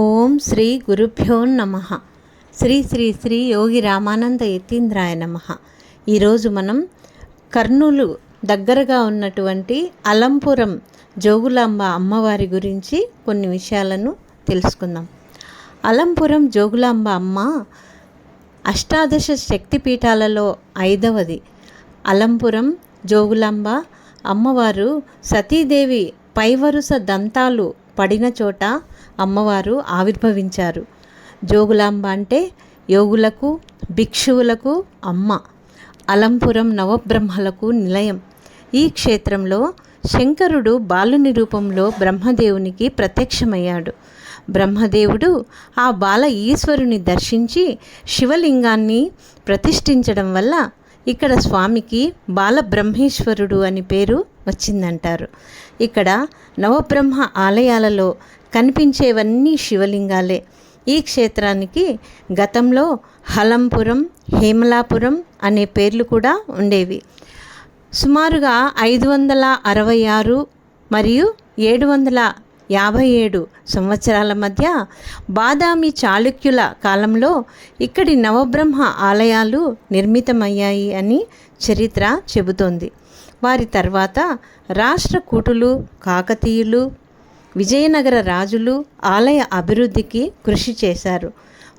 ఓం శ్రీ గురుభ్యో నమ. శ్రీ శ్రీ శ్రీ యోగి రామానంద యతీంద్రాయ నమ. ఈరోజు మనం కర్నూలు దగ్గరగా ఉన్నటువంటి అలంపురం జోగులాంబ అమ్మవారి గురించి కొన్ని విషయాలను తెలుసుకుందాం. అలంపురం జోగులాంబ అమ్మ అష్టాదశ శక్తిపీఠాలలో ఐదవది. అలంపురం జోగులాంబ అమ్మవారు సతీదేవి పైవరుస దంతాలు పడిన చోట అమ్మవారు ఆవిర్భవించారు. జోగులాంబ అంటే యోగులకు భిక్షువులకు అమ్మ. అలంపురం నవబ్రహ్మలకు నిలయం. ఈ క్షేత్రంలో శంకరుడు బాలుని రూపంలో బ్రహ్మదేవునికి ప్రత్యక్షమయ్యాడు. బ్రహ్మదేవుడు ఆ బాల ఈశ్వరుని దర్శించి శివలింగాన్ని ప్రతిష్ఠించడం వల్ల ఇక్కడ స్వామికి బాలబ్రహ్మేశ్వరుడు అని పేరు వచ్చిందంటారు. ఇక్కడ నవబ్రహ్మ ఆలయాలలో కనిపించేవన్నీ శివలింగాలే. ఈ క్షేత్రానికి గతంలో హలంపురం హేమలాపురం అనే పేర్లు కూడా ఉండేవి. సుమారుగా ఐదు వందల అరవై ఆరు మరియు ఏడు వందల యాభై ఏడు సంవత్సరాల మధ్య బాదామి చాళుక్యుల కాలంలో ఇక్కడి నవబ్రహ్మ ఆలయాలు నిర్మితమయ్యాయి అని చరిత్ర చెబుతోంది. వారి తర్వాత రాష్ట్ర కూటులు కాకతీయులు విజయనగర రాజులు ఆలయ అభివృద్ధికి కృషి చేశారు.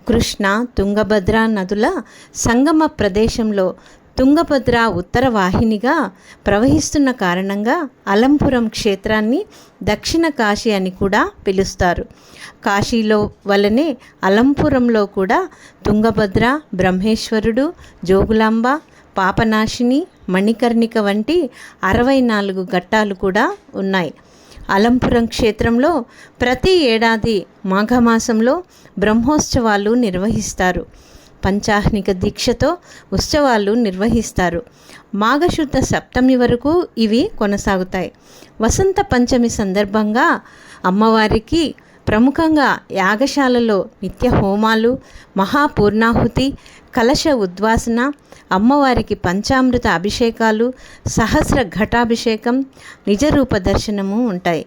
కృష్ణ తుంగభద్ర నదుల సంగమ ప్రదేశంలో తుంగభద్ర ఉత్తర వాహినిగా ప్రవహిస్తున్న కారణంగా అలంపురం క్షేత్రాన్ని దక్షిణ కాశీ అని కూడా పిలుస్తారు. కాశీలో వలనే అలంపురంలో కూడా తుంగభద్ర బ్రహ్మేశ్వరుడు జోగులాంబ పాపనాశిని మణికర్ణిక వంటి అరవై నాలుగు ఘట్టాలు కూడా ఉన్నాయి. అలంపురం క్షేత్రంలో ప్రతి ఏడాది మాఘమాసంలో బ్రహ్మోత్సవాలు నిర్వహిస్తారు. పంచాహ్నిక దీక్షతో ఉత్సవాలు నిర్వహిస్తారు. మాఘశుద్ధ సప్తమి వరకు ఇవి కొనసాగుతాయి. వసంత పంచమి సందర్భంగా అమ్మవారికి ప్రముఖంగా యాగశాలలో నిత్య హోమాలు మహాపూర్ణాహుతి కలశ ఉద్వాసన అమ్మవారికి పంచామృత అభిషేకాలు సహస్ర ఘటాభిషేకం నిజరూప దర్శనము ఉంటాయి.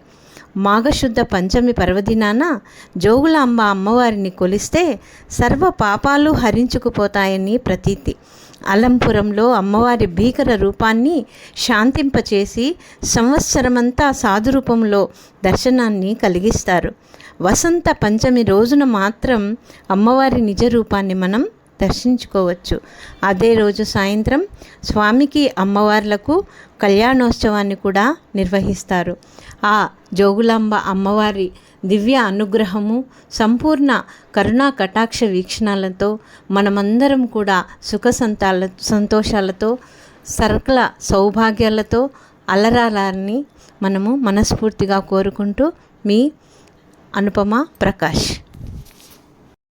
మాఘశుద్ధ పంచమి పర్వదినాన జోగులాంబ అమ్మవారిని కొలిస్తే సర్వ పాపాలు హరించుకుపోతాయని ప్రతీతి. అలంపురంలో అమ్మవారి భీకర రూపాన్ని శాంతింపచేసి సంవత్సరమంతా సాధురూపంలో దర్శనాన్ని కలిగిస్తారు. వసంత పంచమి రోజున మాత్రం అమ్మవారి నిజ రూపాన్ని మనం దర్శించుకోవచ్చు. అదే రోజు సాయంత్రం స్వామికి అమ్మవార్లకు కళ్యాణోత్సవాన్ని కూడా నిర్వహిస్తారు. ఆ జోగులాంబ అమ్మవారి దివ్య అనుగ్రహము సంపూర్ణ కరుణా కటాక్ష వీక్షణాలతో మనమందరం కూడా సుఖ సంతాల సంతోషాలతో సర్కల సౌభాగ్యాలతో అలరాలని మనము మనస్ఫూర్తిగా కోరుకుంటూ మీ అనుపమ ప్రకాష్.